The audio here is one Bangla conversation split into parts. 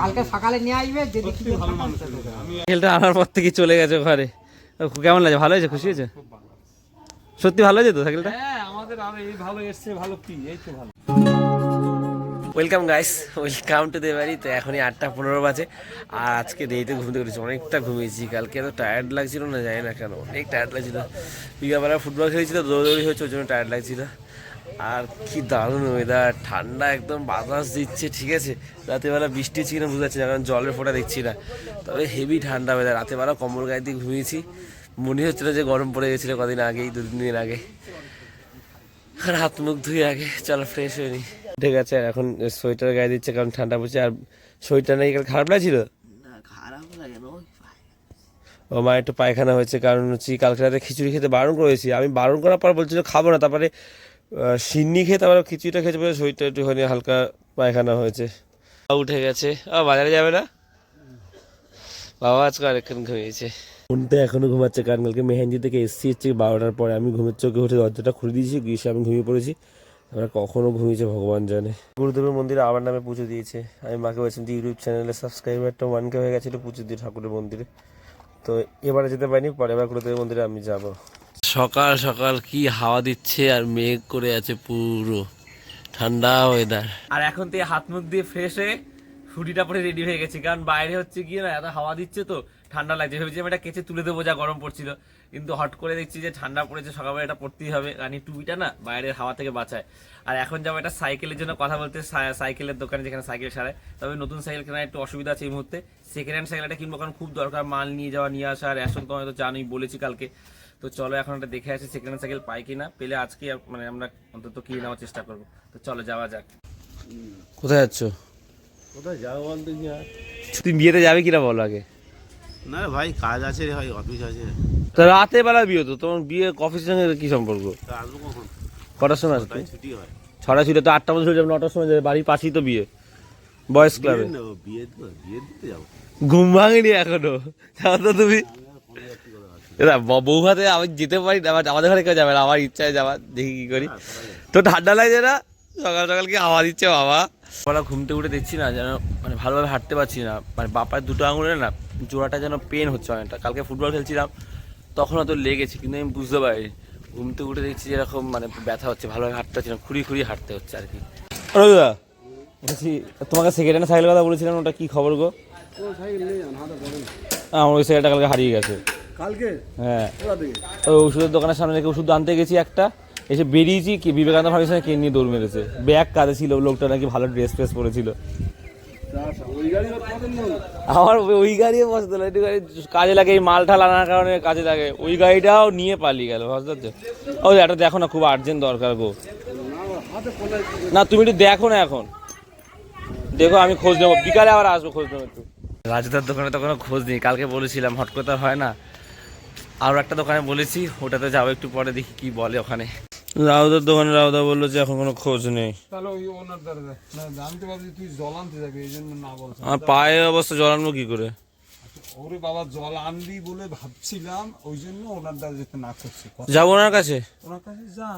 কালকে সকালে নিয়ে আসবে যদি কিছু ভালো মানুষ খেলটা আনার পর থেকে চলে গেছে ঘরে। কেমন লাগে ভালো হয়েছে? খুশি হয়েছে? সত্যি ভালো হয়েছে তো সাইকেলটা হ্যাঁ আমাদের আর এই ভালো এসছে ভালো কি? এই তো ভালো। Welcome guys welcome to the বাড়ি তো এখনই আটটা পনেরো বাজে আর আজকে দেরিতে ঘুমতে করেছি অনেকটা ঘুমিয়েছি। কালকে এত টায়ার্ড লাগছিল না জানি না কেন। অনেক টায়ার্ড লাগছিল। বিকালবেলা ফুটবল খেলেছিল দৌড়দৌড়ি হয়েছে ওই জন্য টায়ার্ড লাগছিল। আর কি দারুণ ওয়েদার ঠান্ডা একদম বাতাস দিচ্ছে ঠিক আছে? রাতেবেলা বৃষ্টি হচ্ছে কিনা বুঝতে পারছি না কারণ জলের ফোঁটা দেখছি না। তবে হেভি ঠান্ডা ওয়েদার রাতেবেলা কম্বল গায়ে দিয়ে ঘুমিয়েছি। মনে হচ্ছিল যে গরম পড়ে গেছিল কদিন আগেই দু তিন দিন আগে। আর হাত মুখ ধুয়ে আগে চলো ফ্রেশ হয়ে নি। ঠিক আছে আর এখন সোয়েটার গায়ে দিচ্ছে কারণ ঠান্ডা পড়ছে আর সোয়েটার নেই কাল খারাপ লাগছিল? ও মা একটু পায়খানা হয়েছে কারণ হচ্ছে কালকে রাতে খিচুড়ি খেতে বারণ করেছি। আমি বারণ করার পর বলছিল খাব না তারপরে সিন্নি খেয়ে তারপরে খিচুড়িটা খেতে পারে শরীরটা একটুখানি হালকা পায়খানা হয়েছে। উঠে গেছে। ও বাজারে যাবে না? বাবা আজকে আরেকক্ষণ ঘুমিয়েছে। ঘুমতে এখনও ঘুমাচ্ছে কারণ কালকে মেহেন্দি থেকে এসছি হচ্ছে বারোটার পরে। আমি ঘুমের চোখে উঠে দরজাটা খুলে দিয়েছি গিয়ে এসে আমি ঘুমিয়ে পড়েছি। আমরা কখনো ঘুমিয়েছে ভগবান জানে। গুরুদেবের মন্দিরে আবার নামে পুজো দিয়েছে। আমি মাকে বলছিলাম যে ইউটিউব চ্যানেলে সাবস্ক্রাইবারটা ওয়ান কে হয়ে গেছিল পুজো দিয়ে ঠাকুরের মন্দিরে। তো এবারে যেতে পারিনি পরে এবার গুরুদেবের মন্দিরে আমি যাব। সকাল সকাল কি হাওয়া দিচ্ছে আর মেঘ করে আছে পুরো। ঠান্ডা ওয়েদার আর এখন থেকে হাত মুখ দিয়ে ফ্রেশ হয়ে হুডিটা পরে রেডি হয়ে গেছি। কারণ বাইরে হচ্ছে গিয়ে না এত হাওয়া দিচ্ছে তো, ঠান্ডা লাগছে। ভেবেছি আমি এটা কেচে তুলে দেবো, যা গরম পড়ছিল। কিন্তু হট করে দেখছি যে ঠান্ডা পড়েছে, সকালবেলা এটা পড়তেই হবে। এই টুপিটা না বাইরের হাওয়া থেকে বাঁচায়। আর এখন যাব একটা সাইকেলের জন্য কথা বলতে সাইকেলের দোকানে যেখানে সাইকেল সারায় তবে নতুন সাইকেল কেনার একটু অসুবিধা আছে এই মুহূর্তে। সেকেন্ড হ্যান্ড সাইকেলটা কিনবো, কারণ খুব দরকার। মাল নিয়ে যাওয়া, নিয়ে আসা আর এখন তো হয়তো জানোই, বলেছি কালকে। তো চলো এখন একটা দেখে আসি সেকেন্ড হ্যান্ড সাইকেল পাই কিনা। পেলে আজকে মানে আমরা অন্তত কিনে নেওয়ার চেষ্টা করব। তো চলো যাওয়া যাক। কোথায় যাচ্ছ? কোথায় যাব বলতে কি আর? তুমি বিয়েতে যাবে কিনা বলো আগে? না ভাই কাজ আছে রে ভাই অফিস আছে। তো রাতে বেলা বিয়ে তো তোমার বিয়ে অফিসের সঙ্গে কি সম্পর্ক? আসব কখন? কটার সময় আসবে? ছুটি হয়। ছটা তো আটটা মধ্যে চলে যাবে নটার সময় যাবে বাড়ির পাশেই তো বিয়ে। বয়েস ক্লাবে। বিয়ে বিয়ে দিতে যাব। ঘুম ভাঙেনি এখনও। জানো তো তুমি দাদা ব- বউ হাতে আমি যেতে পারি না আবার আমাদের ঘরে কেউ যাবে না আমার ইচ্ছায় যাওয়ার দেখি কি করি। তো ঠান্ডা লাগছে না সকাল সকাল কি হাওয়া দিচ্ছে বাবা। সকালে ঘুমতে উঠে দেখছি না যেন মানে ভালোভাবে হাঁটতে পারছি না মানে বাপার দুটো আঙুলে না জোড়াটা যেন পেন হচ্ছে অনেকটা। কালকে ফুটবল খেলছিলাম তখন হয়তো লেগেছে কিন্তু আমি বুঝতে পারি ঘুমতে উঠে দেখছি যেরকম মানে ব্যথা হচ্ছে ভালোভাবে হাঁটতে পারছি না খুঁড়ি খুঁড়ি হাঁটতে হচ্ছে আর কি। দাদা বলছি তোমাকে সেকেন্ড হ্যান্ড সাইকেল কথা বলেছিলাম ওটা কি খবর গো? আমার ওই সাইকেলটা কালকে হারিয়ে গেছে। কালকে? হ্যাঁ। ওই ওষুধের দোকানের সামনে রেখে ওষুধ আনতে গেছি একটা। এসে বেরিয়েছি কি বিবেকানন্দ ফাউন্ডেশনে কে নিয়ে দৌড় মেরেছে। ব্যাগ কাঁধে ছিল লোকটা নাকি ভালো ড্রেস ফ্রেস পরেছিল। আমার ওই- ওই গাড়িও বসতে না একটু গাড়ি কাজে লাগে এই মাল ঠাল আনার কারণে কাজে লাগে। ওই গাড়িটাও নিয়ে পালিয়ে গেল বুঝতে পারছ? ওই এটা দেখো না খুব আর্জেন্ট দরকার গো। না তুমি একটু দেখো না এখন। দেখো আমি খোঁজ নেব। বিকালে আবার আসব খোঁজ নেব একটু। রাজদার দোকানে তো কোনো খোঁজ নেই কালকে বলেছিলাম হট করে তো আর হয় না। আরও একটা দোকানে বলেছি ওটাতে যাব একটু পরে দেখি কি বলে ওখানে। রাউদার দোকানে রাউদা বলল যে এখন কোনো খোঁজ নেই। তাহলে ওই ওনার দ্বারা যা। না জানতে পারছি তুই জল আনতে যাবি এই জন্য না বলছ। আমার পায়ের অবস্থা জড়ানো কি করে? ওরে বাবা জল আনবি বলে ভাবছিলাম ওই জন্য ওনার দ্বারা যেতে না করছি। যাব ওনার কাছে? ওনার কাছে যা।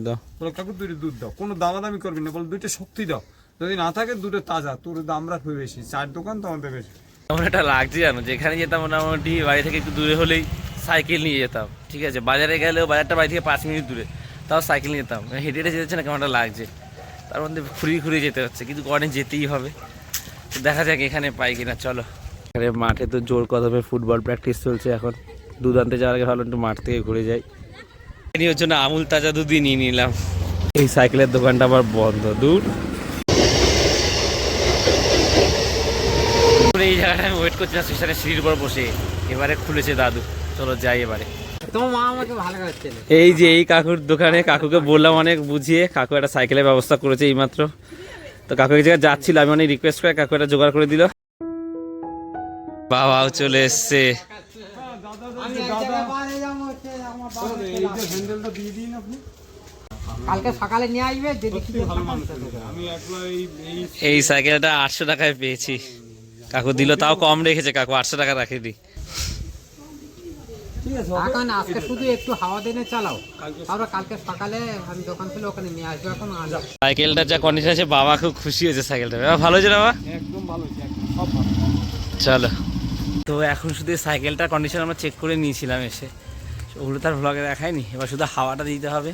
দাও। বলো কাকু দুটো দুধ দাও। কোনো দামাদামি করবি না। বল দুইটা শক্তি দাও। যদি না থাকে দুটো তাজা। তোর দাম রাখবে বেশি। চার দোকান তো আমাদের বেশি। আমার একটা লাগছে জানো যেখানে যেতাম মোটামুটি বাড়ি থেকে একটু দূরে হলেই সাইকেল নিয়ে যেতাম ঠিক আছে? বাজারে গেলেও বাজারটা বাড়ি থেকে পাঁচ মিনিট দূরে তাও সাইকেল নিয়ে যেতাম। হেঁটে হেঁটে যেতে না কেমনটা লাগছে। তার মধ্যে খুঁড়িয়ে খুঁড়িয়ে যেতে হচ্ছে কিন্তু অনেক যেতেই হবে। তো দেখা যাক এখানে পাই কিনা চলো। এখানে মাঠে তো জোর কদমে ফুটবল প্র্যাকটিস চলছে এখন। দুধ আনতে যাওয়ার আগে ভালো একটু মাঠ থেকে ঘুরে যাই। হচ্ছে না আমুল তাজা দুধই নিয়ে নিলাম। এই সাইকেলের দোকানটা আবার বন্ধ দূর। এই জায়গাটা আমি ওয়েট করছিলাম স্টেশনে সিঁড়ির উপর বসে। এবারে খুলেছে দাদু। চলো যাই এবারে। তোমার মা আমাকে ভালো করে চেনে। এই যে এই কাকুর দোকানে কাকুকে বললাম অনেক বুঝিয়ে কাকু একটা সাইকেলের ব্যবস্থা করেছে এইমাত্র। তো কাকু এই জায়গায় যাচ্ছিল আমি অনেক রিকোয়েস্ট করে কাকু একটা জোগাড় করে দিল। বাবাও চলে এসছে। এক এই যে হ্যান্ডেলটা দিয়ে দিন আপনি। কালকে সকালে নিয়ে আসবে যদি সত্যি কিছু ভালো থাকে মানুষ সেটা দেবে। আমি একবার এই এই এই সাইকেলটা আটশো টাকায় পেয়েছি। কাকু দিল তাও কম রেখেছে কাকু আটশো টাকা রাখেনি। এখন আজকে শুধু একটু হাওয়া দিনে চালাও। তারপর কালকে সকালে আমি দোকান থেকে ওখানে নিয়ে আসব এখন আনব সাইকেলটা যা কন্ডিশন আছে বাবা খুব খুশি হয়েছে সাইকেলটা। ভালো হয়েছে বাবা? একদম ভালো হয়েছে সব ভালো। চলো। তো এখন শুধু সাইকেলটার কন্ডিশন আমরা চেক করে নিয়েছিলাম এসে। ওগুলো তার ভ্লগে দেখায়নি এবার শুধু হাওয়াটা দিতে হবে।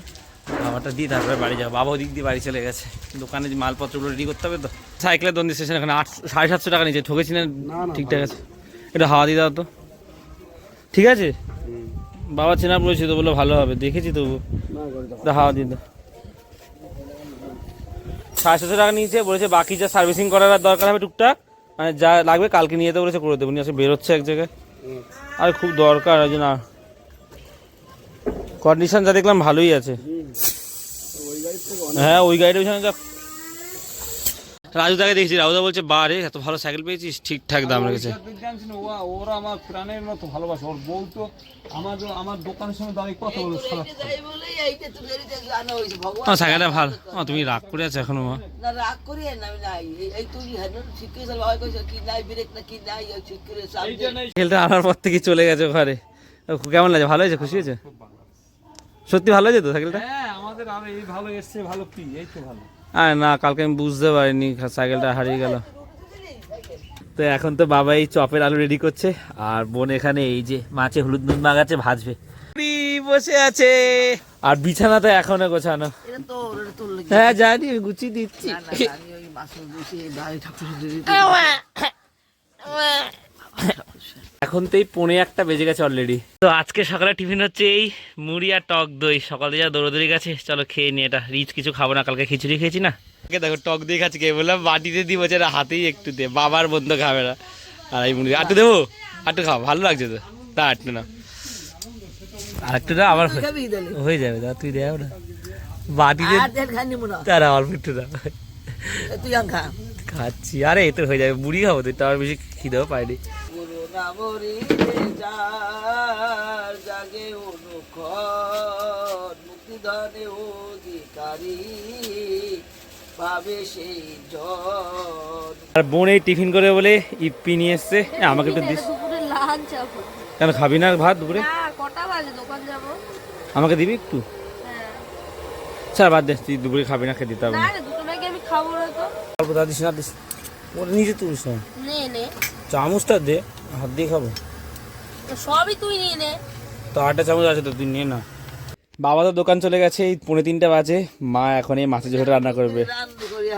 হাওয়াটা দিয়ে তারপরে বাড়ি যাব। বাবা ওদিক দিয়ে বাড়ি চলে গেছে। দোকানে যে মালপত্রগুলো রেডি করতে হবে তো? সাইকেলের দন্দি স্টেশন এখানে আট সাড়ে সাতশো টাকা নিচে। ঠকেছি না? ঠিকঠাক আছে। এটা হাওয়া দিয়ে দাও তো। ঠিক আছে? বাবা চেনা পড়েছে তো বলে ভালো হবে দেখেছি তবু তো হাওয়া দিন সাড়ে সাতশো টাকা নিয়েছে বলেছে বাকি যা সার্ভিসিং করার আর দরকার হবে টুকটাক মানে যা লাগবে কালকে নিয়ে যেতে বলেছে করে দেবো নিয়ে আসে বেরোচ্ছে এক জায়গায়। আর খুব দরকার ওই জন্য কন্ডিশন যা দেখলাম ভালোই আছে। হ্যাঁ ওই গাড়িটা যা রাজুদাকে দেখছি রাজুদা বলছে বারে এত ভালো সাইকেল পেয়েছিস ঠিকঠাক দাম রেখেছে। তুই জানিস ও- ওরা আমার প্রাণের মতো ভালোবাসে ওর বউ তো আমার আমার দোকানের সঙ্গে দাঁড়িয়ে কথা বলে সারা সাইকেলটা ভালো। ও তুমি রাগ করে আছো এখনও মা। না রাগ করি না এই- তুই ঠিক করে বাবা কইছে কি নাই ব্রেক না কি নাই ঠিক করে সাইকেলটা আনার পর থেকে চলে গেছে ঘরে। ও, কেমন লাগে ভালো হয়েছে খুশি হয়েছে? সত্যি ভালো হয়েছে তো সাইকেলটা? হ্যাঁ আমাদের আর এই ভালো এসছে ভালো কি এই তো ভালো। আর না কালকে আমি বুঝতে পারিনি সাইকেলটা হারিয়ে গেল। তো এখন তো বাবা এই চপের আলু রেডি করছে আর বোন এখানে এই যে মাছে হলুদ নুন মাগাচ্ছে ভাজবে। বসে আছে। আর বিছানা তো এখনও গোছানো। এটা তো এটা তো লেগে হ্যাঁ জানি আমি গুছিয়ে দিচ্ছি। এখন তো এই পৌনে একটা বেজে গেছে অলরেডি তো আজকে সকালে টিফিন হচ্ছে এই মুড়ি আর টক দই। সকালে যা দৌড়দৌড়ি গেছে চলো খেয়ে নি এটা। রিচ কিছু খাব না কালকে খিচুড়ি খেয়েছি না? দেখো টক দই খাচ্ছি কে? বললাম বাটিতে দিব যেটা হাতেই একটু দে। বাবার বন্ধ খাবে না। আর এই মুড়ি আটটু দেবো? আটটু খাও ভালো লাগছে তো। তা আটটু না। আর একটু দাও আবার হয়ে- যাবে দাও তুই দেও না বাটিতে আর তারা অল্প একটু তুই খা। খাচ্ছি। আরে এ তো হয়ে যাবে। মুড়ি খাব তুই তার বেশি খিদেও পাইনি গুরু নামরি যার জাগে অনুক্ষণ মুক্তি ধনে অধিকারী পাবে সেই জন আর বোন এই টিফিন করে বলে ইপ্পি নিয়ে এসছে। আমাকে একটু দিস। দুপুরে লাঞ্চ যাব কেন খাবি না ভাত দুপুরে? না কটা বাজে? দোকান যাব। আমাকে দিবি একটু? হ্যাঁ। স্যার বাদ দে তুই দুপুরে খাবি না খেতে দিতে হবে না। না আমি খাব না তো। অল্প দা দিস না দিস। নিজে তুলিস না। নে নে। চামচটা দে। হাত দিয়ে খাব? সবই তুই নিয়ে নে। তো আটটা চামচ আছে তো তুই নিয়ে না। বাবা তো দোকান চলে গেছে এই পৌনে তিনটা বাজে মা এখন এই মাছের ঝোলটা রান্না করবে।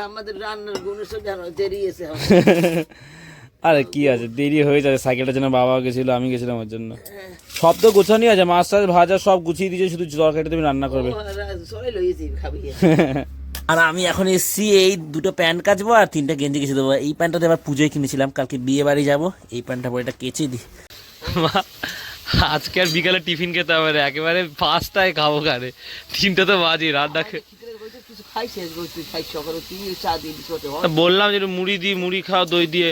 আমাদের রান্নার গুণ সব জানো দেরি এসে আরে কি আছে দেরি হয়ে যাবে সাইকেলটার জন্য বাবা গেছিল আমি গেছিলাম ওর জন্য। সব তো গোছানি আছে মাছ টাছ ভাজা সব গুছিয়ে দিয়েছে শুধু তরকারিটা তুমি রান্না করবে। আর আমি এখন এসছি এই দুটো প্যান্ট কাচবো আর তিনটা গেঞ্জি কেচে দেবো। এই প্যান্টটা তো এবার পুজোয় কিনেছিলাম কালকে বিয়ে বাড়ি যাব এই প্যান্টটা পরে এটা কেচে দিই। আজকে আর বিকালে টিফিন খেতে হবে না একেবারে পাঁচটায় খাব কারে তিনটা তো বাজে রাত খে- কিছু খাই শেষ করছি খাই সকালে তুই চা দিয়ে বিস্কুটে তা বললাম যে একটু মুড়ি দিয়ে মুড়ি খাও দই দিয়ে।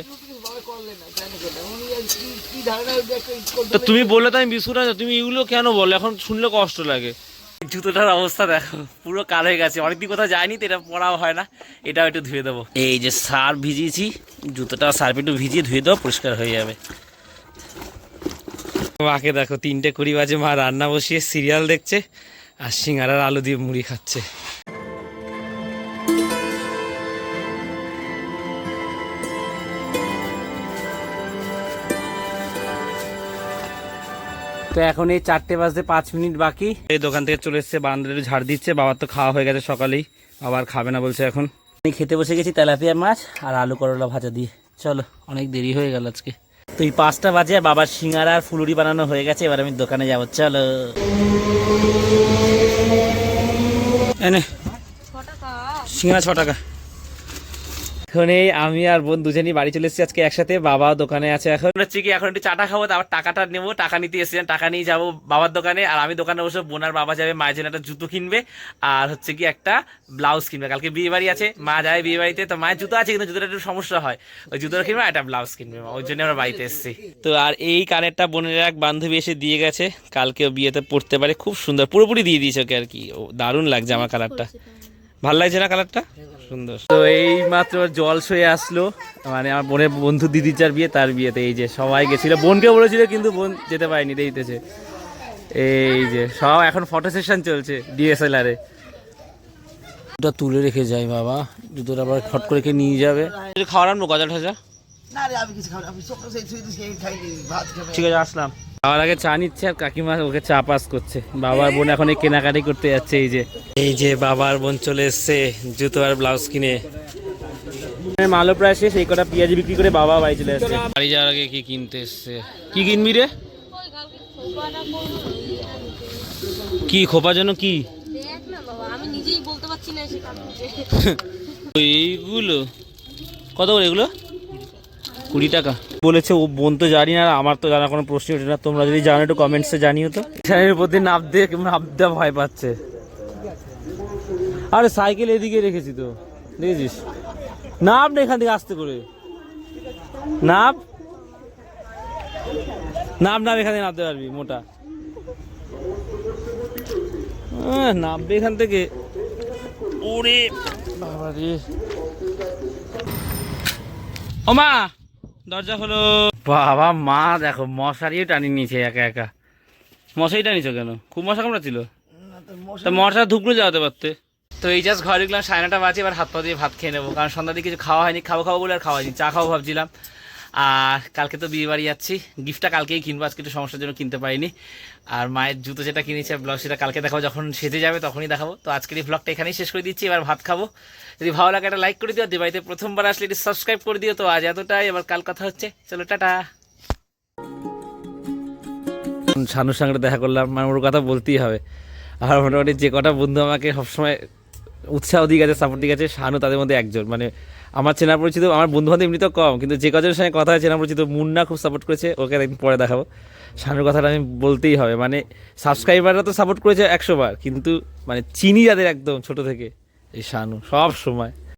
তুমি বললে তো আমি বিস্কুট তুমি এগুলো কেন বলো? এখন শুনলে কষ্ট লাগে। জুতোটার অবস্থা দেখো, পুরো কাল হয়ে গেছে। অনেকদিন কোথাও যায়নি তো, এটা পরাও হয় না। এটাও একটু ধুয়ে দেবো। এই যে সার ভিজিয়েছি, জুতোটা সার্ফ একটু ভিজিয়ে ধুয়ে দেবো, পরিষ্কার হয়ে যাবে। মাকে দেখো, তিনটে কুড়ি বাজে মা রান্না বসিয়ে সিরিয়াল দেখছে, আর সিঙ্গারার আলু দিয়ে মুড়ি খাচ্ছে। তো এখন এই চারটে বাজতে পাঁচ মিনিট বাকি। এই দোকান থেকে চলে এসছে বান্দারে ঝাড় দিচ্ছে বাবার তো খাওয়া হয়ে গেছে সকালেই আবার খাবে না বলছে এখন। আমি খেতে বসে গেছি তেলাপিয়া মাছ আর আলু করলা ভাজা দিয়ে। চলো অনেক দেরি হয়ে গেল আজকে। তো এই পাঁচটা বাজে আর বাবার সিঙ্গারা আর ফুলুরি বানানো হয়ে গেছে এবার আমি দোকানে যাব। চলো। এনে। সিঙ্গারা ছ টাকা। এখন এই আমি আর বোন দুজনই বাড়ি চলে এসেছি আজকে একসাথে। বাবা দোকানে আছে এখন। হচ্ছে কি এখন একটু চাটা খাব তারপর টাকাটা নেব টাকা নিতে এসেছিলাম টাকা নিয়ে যাব বাবার দোকানে। আর আমি দোকানে বসে বোন আর বাবা যাবে মায়ের জন্য একটা জুতো কিনবে আর হচ্ছে কি একটা ব্লাউজ কিনবে। কালকে বিয়ে বাড়ি আছে মা যায় বিয়ে বাড়িতে তো মায়ের জুতো আছে কিন্তু জুতোটা একটু সমস্যা হয়। ওই জুতোটা কিনবে একটা ব্লাউজ কিনবে ওই জন্য আমরা বাড়িতে এসেছি। তো আর এই কানেরটা বোনের এক বান্ধবী এসে দিয়ে গেছে কালকেও বিয়েতে পড়তে পারে খুব সুন্দর পুরোপুরি দিয়ে দিয়েছে ওকে আর কি। ও দারুণ লাগছে আমার কালারটা। ভালো লাগছে না কালারটা? সুন্দর। তো এই মাত্র জল সয়ে আসলো মানে আমার বোনের বন্ধু দিদির যার বিয়ে তার বিয়েতে এই যে সবাই গেছিল। বোনকে বলেছিল কিন্তু বোন যেতে পারেনি দিতেছে এই যে সব এখন ফটো সেশন চলছে ডিএসএলআর এ। জুতোটা তুলে রেখে যাই বাবা জুতোটা আবার খট করে কে নিয়ে যাবে। খাওয়ার আনব গজা ঠাজা না রে আমি কিছু খাব আমি সকাল থেকে শুয়ে শুয়ে খাইনি ভাত খাব। ঠিক আছে আসলাম। খাওয়ার আগে চা নিচ্ছে আর কাকিমা ওকে চা পাস করছে। বাবার বোন এখন এই কেনাকাটি করতে যাচ্ছে এই যে। এই যে বাবার বোন চলে এসছে জুতো আর ব্লাউজ কিনে। মালও প্রায় শেষ এই কটা পেঁয়াজ বিক্রি করে বাবা বাড়ি চলে আসছে। বাড়ি যাওয়ার আগে কি কিনতে এসছে? কি কিনবি রে? কি খোপার জন্য কি? দেখ না বাবা আমি নিজেই বলতে পারছি না সে কাঁদছে এইগুলো। কত করে এগুলো? কুড়ি টাকা। বলেছে, ও বোন তো জানি না আমার তো জানা কোনো প্রশ্ন ওঠে না। তোমরা যদি জানো একটু কমেন্টসে জানিও তো। এর প্রতি নাপ দিয়ে নাপ দেওয়া ভয় পাচ্ছে। আরে সাইকেল এদিকে রেখেছি তো, দেখেছিস? নাপ না এখান থেকে আসতে করে। নাপ? নাপ নাপ, এখানে নামতে পারবি, মোটা। নামবে এখান থেকে। ওরে বাবা রে ও মা! দরজা হলো বাবা মা দেখো মশারিও টানি নিয়েছে একা একা। মশারি টানিছো কেন? খুব মশা কামড়া ছিল মশা ধুকড়ে যাওয়াতে পারতে। তো এই জাস্ট ঘরে গেলাম সায়নাটা নটা বাজে এবার হাত পা দিয়ে ভাত খেয়ে নেব। কারণ সন্ধ্যা দিয়ে কিছু খাওয়া হয়নি খাব খাব বলে আর খাওয়া হয়নি। চা খাব ভাবছিলাম। আর কালকে তো বিয়ে বাড়ি যাচ্ছি। গিফটটা কালকেই কিনবো, আজকে একটু সমস্যার জন্য কিনতে পারিনি। আর মায়ের জুতো যেটা কিনেছে, ব্লাউজ সেটা কালকে দেখাবো, যখন সেজে যাবে তখনই দেখাবো। তো আজকের এই ব্লগটা এখানেই শেষ করে দিচ্ছি, এবার ভাত খাব। যদি ভালো লাগে একটা লাইক করে দিও, দিবাইতে প্রথমবার আসলে একটু সাবস্ক্রাইব করে দিও। তো আজ এতটাই, এবার কাল কথা হচ্ছে। চলো, টাটা। শানুর সঙ্গে দেখা করলাম মানে ওর কথা বলতেই হবে। আর মোটামুটি যে কটা বন্ধু আমাকে সবসময় উৎসাহ দিক আছে সাপোর্ট দিক আছে, শানু তাদের মধ্যে একজন। মানে আমার চেনা পরিচিত আমার বন্ধু বান্ধব এমনি তো কম, কিন্তু যে কজনের সঙ্গে কথা চেনা পরিচিত মুন্না খুব সাপোর্ট করেছে, ওকে একদিন পরে দেখাবো। শানুর কথাটা আমি বলতেই হবে মানে সাবস্ক্রাইবাররা তো সাপোর্ট করেছে একশোবার কিন্তু মানে চিনি যাদের একদম ছোট থেকে, এই শানু, সব সময়।